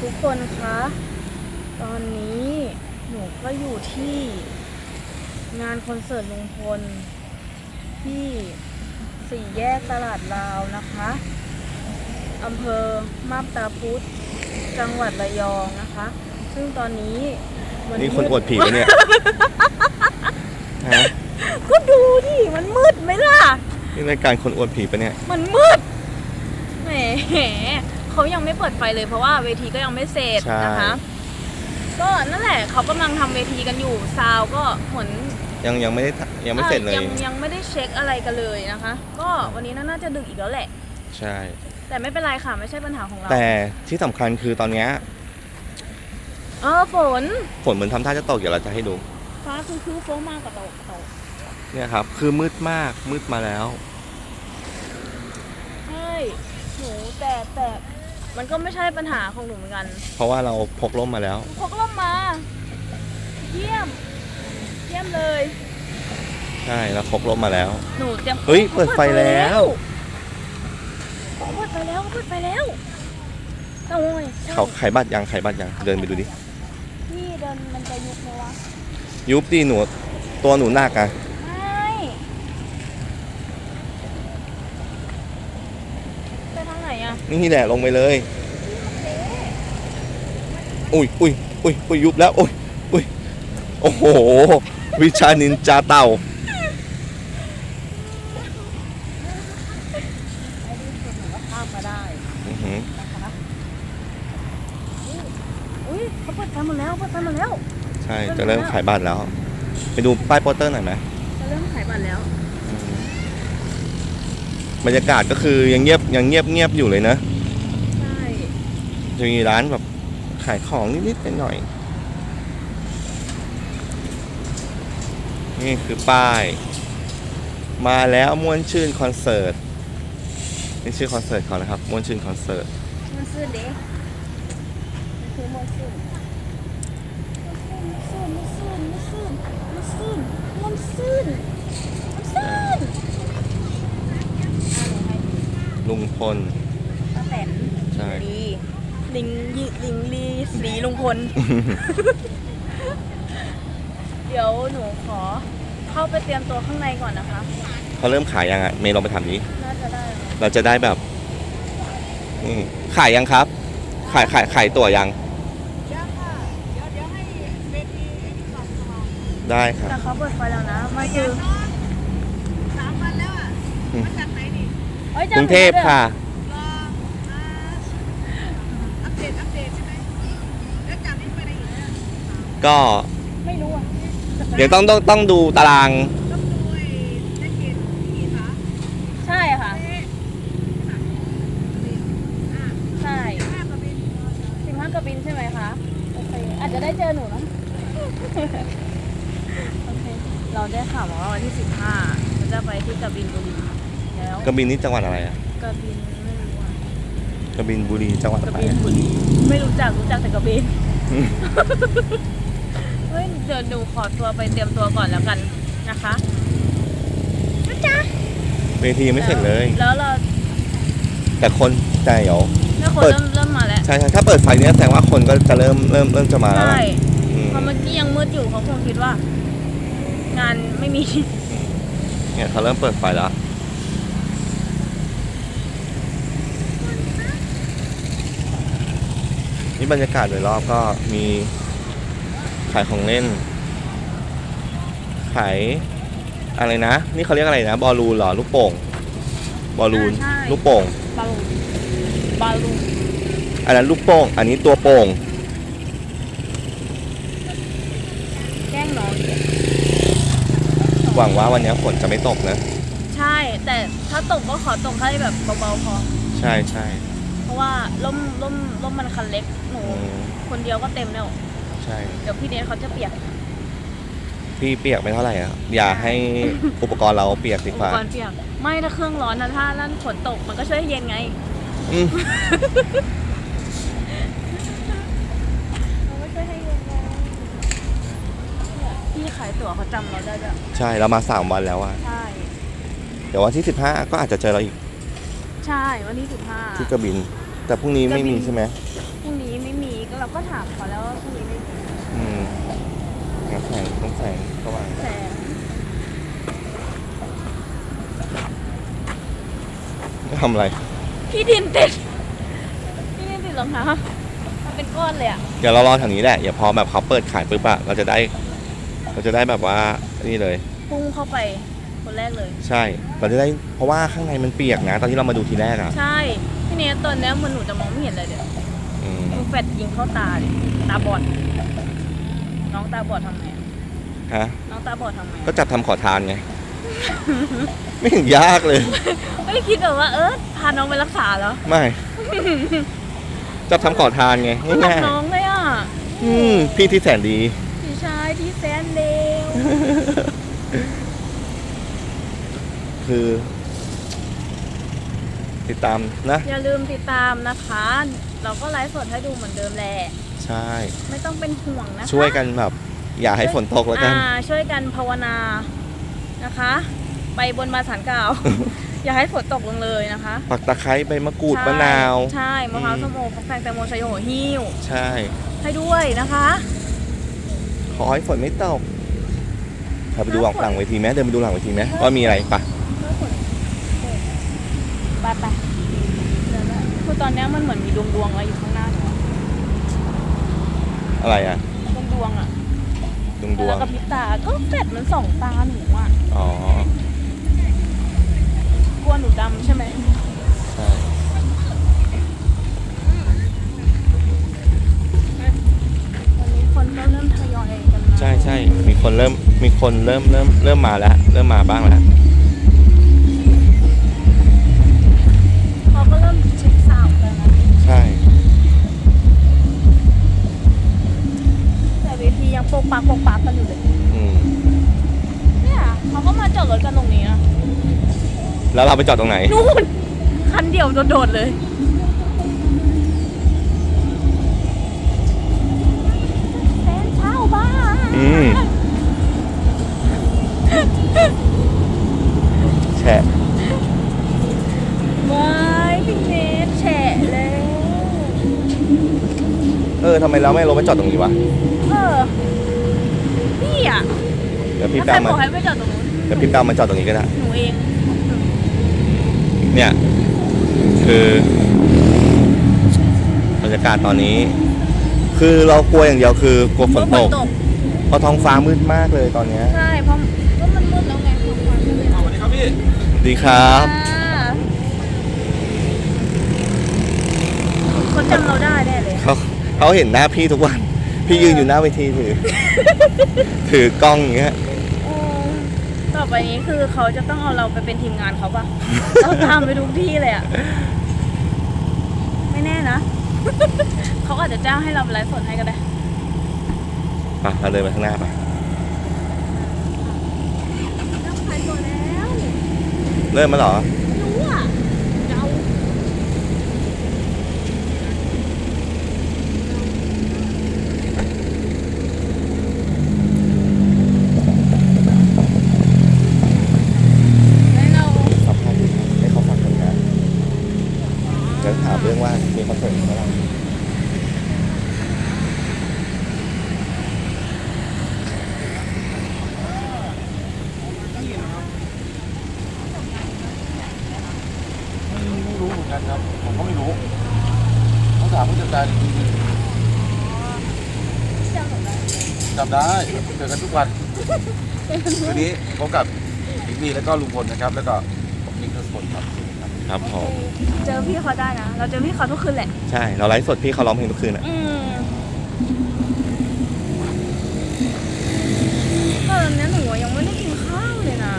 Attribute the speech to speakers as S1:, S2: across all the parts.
S1: ทุกคนคะ ตอนนี้หนูก็อยู่ที่งานคอนเสิร์ตลุงพล ที่สี่แยกตลาดลาวนะคะอำเภอมาบตาพุธจังหวัดระยองนะคะ ซึ่งตอนนี้มั
S2: นี่คนอวดผีปะเนี่ย ฮะ
S1: ก็ดูดิมันมืดไหมล่ะ
S2: นี่รายการคนอวดผีปะเนี่ย
S1: มันมืดแหม เขายังไม่เปิดไฟเลยเพราะว่าเวทีก็ยังไม่เสร็จ
S2: ใช่
S1: นะคะ ก็นั่นแหละเขากำลังทำเวทีกันอยู่ซาวก็เหมือน
S2: ยังยังไม่ได้ทำยังไม่เสร็จเลย
S1: อะยังยังไม่ได้เช็คอะไรกันเลยนะคะ ก็วันนี้น่าจะดึกอีกแล้วแหละ
S2: ใช่
S1: แต่ไม่เป็นไรค่ะไม่ใช่ปัญหาของเรา
S2: แต่ที่สำคัญคือตอนเนี้ย
S1: เออฝน
S2: ฝนเหมือนทำท่าจะตกเดี๋ยวเราจะให้ดู
S1: ฟ้าคือคือโฟมากกับตกตก
S2: เนี่ยครับ คือมืดมากมืดมาแล้ว
S1: ใช่หนูแต่แต่ มันก็ไม่ใช่ปัญหาของหนูเหมือนกัน
S2: เพราะว่าเราพกร่มมาแล้ว
S1: พกร่มมา เยี่ยม เยี่ยมเลย
S2: ใช่เราพกร่มมาแล้ว
S1: หนูเตรียม
S2: เฮ้ยเปิดไฟแล้ว
S1: เปิดไฟแล้วเปิดไฟแล้วโอ้ยใช่
S2: เขาขายบัตรยังขายบัตรยัง เดินไปดูดิ
S1: พี่เดินมันจะยุบไหมวะ
S2: ยุบดีหนู ตัวหนูหนักอะ
S1: ไม่ไปทางไห นอะ
S2: นี่แหละลงไปเลย อุ้ยอุ้ยอุ้ยอุ้ยยุบแล้วอุ้ยอุ้ยโอ้โห วิชานินจาเต่า
S1: ไอ้นี่คือหนูก็ข้ามมาได้
S2: อื้อหือ
S1: นะคะอุ้ยเขาเปิดไฟหมดแล้วเปิดไฟหมดแล้ว
S2: ใช่จะเริ่มขายบัตรแล้ว ไปดูป้ายโปสเตอร์หน่อยไหม
S1: จะเริ่มขายบัตรแล้ว
S2: บรรยากาศก็คือยังเงียบยังเงียบเงียบอยู่เลยนะ
S1: ใช่
S2: จะมีร้านแบบขายของนิดๆหน่อยๆนี่คือป้าย มาแล้วม่วนชื่นคอนเสิร์ตนี่ชื่อคอนเสิร์ตเขานะครับม่วนชื่นคอนเสิร์ต
S1: มันซื่นเด้มันคือมันซื่นมันซื่นมันซื่นมันซื่นมันซื่นมันซื่นมันซื่นอ่าหนูให้
S2: ลุงพล
S1: ป้าแตน
S2: ใช่
S1: ลีลิงยิลิงลีสีลุงพล เดี๋ยวหนูขอ เข้าไปเตรียมตัวข้างในก่อนนะคะ
S2: เขาเริ่มขายยังอะเมย์ลองไปถามดิ
S1: น่าจะได้แล้ว
S2: เราจะได้แบบนี่ขายยังครับ ขายขายขายตั๋วยัง ได้ครับ
S1: แต่เขาเปิดไฟแล้วนะ มันคือ
S3: สามวันแล้วอะ
S2: อืม
S3: มาจากไหนนี่
S1: อ้ย
S2: กรุงเทพค่ะ
S3: รอมาอัปเดตอัปเดตใช่ไหมแล้วจากนี้ไปไหนอีกเนี่ย
S2: ก็
S1: ไม่รู้อะ
S2: เดี๋ยวต้องต้องต้องดูตาราง
S3: ต้องดูไอ้แพ็กเกจกี่ขา
S1: ใช่ค่ะ
S3: เอ๊ะอะ
S1: ใช่
S3: ห้ากว่าบิน
S1: สิบห้ากระบินใช่ไหมคะโอเคอาจจะได้เจอหนูนะ โอเคเราได้ข่าวมาว่าวันที่สิบห้าเราจะไปที่กระบินบุรีแล้ว
S2: กระบินนี่จังหวัดอะไรอะ
S1: กระบินไม่รู้อะ
S2: กระบินบุรีจังหวัด
S1: ก
S2: อะ
S1: ระ
S2: ไร
S1: บิน
S2: อะ
S1: บุรีไม่รู้จักรู้จักแต่กระบิน
S2: อืม
S1: เฮ้ยเดี๋ยวหนูขอตัวไปเตรียมตัวก่อนแล้วกันนะคะนะจ๊ะ
S2: เวทียังไม่เสร็จเลย
S1: แล้วเรา
S2: แต่คนแต่เดี๋ยว
S1: แม่คน
S2: เปิด
S1: เริ่มเริ่มมาแล้ว
S2: ใช่ใช่ถ้าเปิดไฟเนี้ยแสดงว่าคนก็จะเริ่มเริ่มเริ่มจะมาแล้ว
S1: ใช่
S2: ล่ะอืม
S1: เพราะเมื่อกี้ยังมืดอยู่เขาคงคิดว่า งานไม่มี
S2: เนี่ยเขาเริ่มเปิดไฟแล้ว นี่บรรยากาศโดยรอบก็มีขายของเล่น ขายอะไรนะ นี่เขาเรียกอะไรนะ บอลลูนเหรอ ลูกโป่ง บอลลูน
S1: อ่าใช่
S2: ลูกโป่ง
S1: บาลูนบาลูน
S2: อันนั้นลูกโป่ง อันนี้ตัวโป่ง
S1: แกล้งน้องอีก
S2: หวังว่าวันนี้ฝนจะไม่ตกนะ
S1: ใช่ แต่ถ้าตกก็ขอตกให้แบบเบาๆพอ
S2: ใช่ใช่
S1: เพ ราะว่าล่มล่มล่มมันคันเล็กหนู
S2: อืม
S1: คนเดียวก็เต็มแล้ว
S2: ใช่
S1: เดี๋ยวพี่เนทเขาจะเปียก
S2: พี่เปียกไม่เท่าไหร่อะอย่าให้อุปกรณ์เราเปียกดี
S1: อุ
S2: ก
S1: ป
S2: ว่า
S1: กรณ์เปียก ไม่ถ้าเครื่องร้อนนะถ้าลั่นฝนตกมันก็ช่วยให้เย็นไง
S2: อืม
S1: มันก็ช่วยให้เย็นไงเนี่ยพี่ขายตั๋วเขาจำเราได้ด้วย
S2: ใช่เรามาสามวันแล้วอะ
S1: ใช่
S2: เดี๋ยววันที่สิบห้าก็อาจจะเจอเราอีก
S1: ใช่วันที่สิบห้า
S2: ที่กระบิน แต่พรุ่งนี้ไม่มีใช่ไหม
S1: พรุ่งนี้ไม่มีก็ถามเขาแล้วว่าพรุ่งนี้ไม่มี
S2: อืมน้ำแสงต้องแสงสว่าง
S1: แสง
S2: ทำอะไร
S1: พี่ดินติด พี่ดินติดรองเท้ามันเป็นก้อนเลยอะ
S2: เดี๋ยวเรารอทางนี้แหละอย่าพอแบบเขาเปิดขายปุ๊บอะเราจะได้ เราจะได้แบบว่านี่เลย
S1: พุ่งเข้าไปคนแรกเลย
S2: ใช่ เราจะได้เพราะว่าข้างในมันเปียกนะ ตอนที่เรามาดูทีแรกอะ
S1: ใช่ พี่เนสตอนเนี้ยมันหนูจะมองไม่เห็นเลยเดี๋ยว
S2: อืม
S1: ดูแฟดยิงเข้าตาดิตาบอด น้องตาบอดทำไงอะ
S2: ฮะ
S1: น้องตาบอดทำไง
S2: ก็จับทำขอทานไง ไม่เห็นยากเลย
S1: ไม่ได้คิดแบบว่าเออพาน้องไปรักษาเหรอ
S2: ไม่ จับทำขอทานไง
S1: รัก
S2: ง่าย
S1: น้องเลยอะ
S2: ๆอืมพี่ที่แสนดี
S1: พี่ชายที่แสนเลว
S2: คือ ติดตามนะ
S1: อย่าลืมติดตามนะคะ เราก็ไลฟ์สดให้ดูเหมือนเดิมแหละ
S2: ใช่
S1: ไม่ต้องเป็นห่วงนะคะ
S2: ช่วยกันแบบ อย่าให้ฝนตกแล้วกัน
S1: อ่าช่วยกันภาวนานะคะ ไปบนบานสารกล่าว อย่าให้ฝนตกลงเลยนะคะ
S2: ปักตะไคร้ใบมะกรูด
S1: ใช่
S2: มะนาว
S1: ใช่มะพร้าว
S2: อืม
S1: ส้มโอฟักแฟงแตงโมชายโยโหหิ้ว
S2: ใช่
S1: ให้ด้วยนะคะ
S2: ขอให้ฝนไม่ตกพาไปดูหลังหลังเวทีไหมเดินไปดูหลังเวทีไหมว่ามีอะไรปะ
S1: เพื่อฝนไปไปเดี๋ยวนะคือ ตอนเนี้ยมันเหมือนมีดวงดวงๆอะไรอยู่ข้างหน้าหนูอะ
S2: อะไรอะ
S1: ดวงดวงๆอะ
S2: ดวงดว
S1: แล้ว
S2: ง
S1: ก็พริบตา ก็แฟดมันส่องตาหนูอะ
S2: อ๋อก
S1: ลัวหนูดำใช่ไหม
S2: ใช่
S1: วันนี้คนก็เริ่มทยอยกันมา
S2: ใช่ใช่มีคนเริ่มมีคนเริ่มเริ่มเริ่มมาแล้ว เริ่มมาบ้างแล้ว
S1: ช่ แต่เวทียังโปกปักโปกปักกันอยู่เลย
S2: อืม
S1: เนี่ยเขาก็มาจอดรถกันตรงนี้นะ
S2: แล้วเราไปจอดตรงไหน
S1: นู่นคันเดียวโดดๆเลย แฟนเช่าบ้าน
S2: อืม แฉะ
S1: ไม่พี่เน
S2: เออทำไมเราไม่ลงไปจอดตรงนี้วะ
S1: เออพี่อะ
S2: เดี๋ยวพี่
S1: แล้ว
S2: แป๊
S1: ใคร
S2: ม
S1: บ
S2: มา
S1: อกให้ไปจอดตรงนู้น
S2: เดี๋ยวพี่แป๊มมาจอดตรงนี้ก็ได้
S1: หนูเอง
S2: เนี่ย คือบรรยากาศตอนนี้ คือเรากลัวอย่างเดียวคือกลัวฝนตกเพราะท้องฟ้ามืดมากเลยตอนเนี้ย
S1: ใช่เพราะก็มันมืดแล้วไงคุณควันก็เลย
S2: สวัสดีครับพี่ ดีครับ
S1: อ่าเขาจำเราได้แน่เลย
S2: เขาเขาเห็นหน้าพี่ทุกวัน พี่ยืนอยู่หน้าเวทีถือ ถือกล้องอย่างเงี้ย
S1: เออต่อไปนี้คือเขาจะต้องเอาเราไปเป็นทีมงานเขาปะ เราตามไปทุกที่เลยอะไม่แน่นะ เขาอาจจะจ้างให้เราไปไลฟ์สดให้ก็ได้
S2: ไปเราเดินไปข้างหน้าไป
S1: ต้องขายตัวแล้ว
S2: เริ่มมาเหรอ
S1: รู้อะเดา ให้เรา
S2: สัมภาษณ์ดูให้เขาฟังกันนะเดี๋ยวถามเรื่องว่ามีคอนเสิร์ตเมื่อไหร่
S4: ไม่รู้เหมือน กันครับ ผมก็ไม่รู้ต้องถามผู้จัดการอีกทีหนึง
S1: จำหนูได้
S4: จำได้เจอกันทุกวันคืนนี้พบกับบิ๊กนี่แล้วก็ลุงพลนะครับ แล้วก็ผมนิกทศพลครับ
S2: ครับผม
S1: เจอพี่เขาได้นะ เราเจอพี่เขาทุกคืนแหละ
S2: ใช่ เราไลฟ์สดพี่เขาร้องเพลงทุกคืนอะ
S1: อืมตอนนี้หนูยังไม่ได้กินข้าวเลยนะ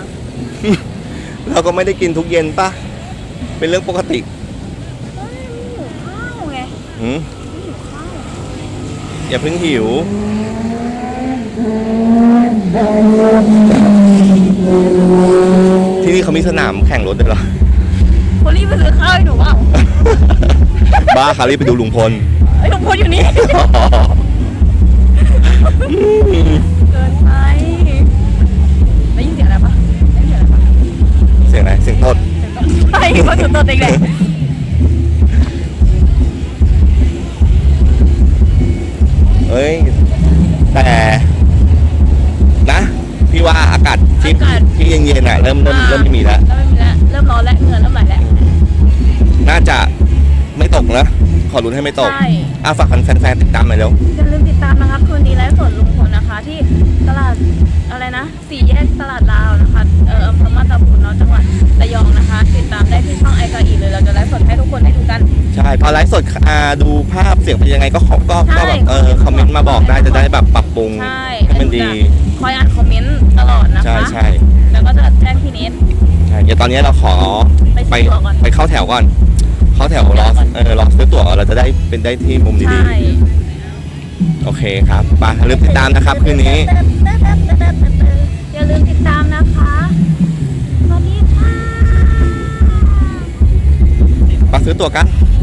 S2: เราก็ไม่ได้กินทุกเย็นปะเป็นเรื่องปกติ
S1: เฮ้ยไม่หิวข้าวไง
S2: หืม
S1: ไม่หิวข้าว
S2: อย่าเพิ่งหิว ที่นี่เขามีสนามแข่งรถด้วยเหรอ
S1: โพลี่ไปซื้อข้าวให้หนูเปล่า
S2: บ้าคารีบไปดูลุงพล
S1: ไอ้หนูพูดอยู่นี่ เกินไปได้ยินเสียงอะไรปะได้ยินเสียงอะไรปะ
S2: เสียงอะไรเสียงตด
S1: ใช่เพราะจุดตัวเด็กเเย็
S2: นๆอะเริ่มเริ่มเริ่มไม่มีแล้ว
S1: เริ่มไม่มีแล้วเริ่มร้อนแล้วเหงื่อเริ่มไหลแล้ว
S2: น่าจะไม่ตกนะ ขอรุ้นให้ไม่ตก
S1: ใช่
S2: อะฝากแฟนๆติดตามหน่อยเร็ว
S1: อย่าลืมติดตามนะคะคืนนี้ไลฟ์สดลุงพลนะคะ ที่ตลาดอะไรนะสี่แยกตลาดลาวนะคะเอออำเภอมาตาพุนเนาะจังหวัดระยองนะคะ ติดตามได้ที่ช่องไอกาอีเลยเราจะไลฟ์สดให้ทุกคนได้ดูกัน
S2: ใช่พอไลฟ์สดอ่าดูภาพเสียงเป็นยังไงก็ขอก็
S1: ใช่
S2: ก็แบบเออคอมเมนต์มาบอกได้จะได้แบบปรับปรุง
S1: ใช่
S2: ให้ มันดี
S1: คอยอ่านคอมเมนต์ตลอดนะคะ
S2: ใช่ใช่
S1: แล้วก็จะแจ้งพี่เนท
S2: ใช่เดี๋ยวตอนนี้เราขอ
S1: ไป
S2: ไป
S1: ซื้อตั๋วก่อน
S2: ไปเข้าแถวก่อน เข้าแถวรอเออรอซื้อตั๋วก่อนเราจะได้เป็นได้ที่มุมดี
S1: ใช่
S2: ๆ โอเคครับไปลืมติดตามนะครับคืนนี้
S1: อย่าลืมติดตามนะคะสวัสดีค่ะ
S2: มาซื้อตั๋วกัน
S1: ส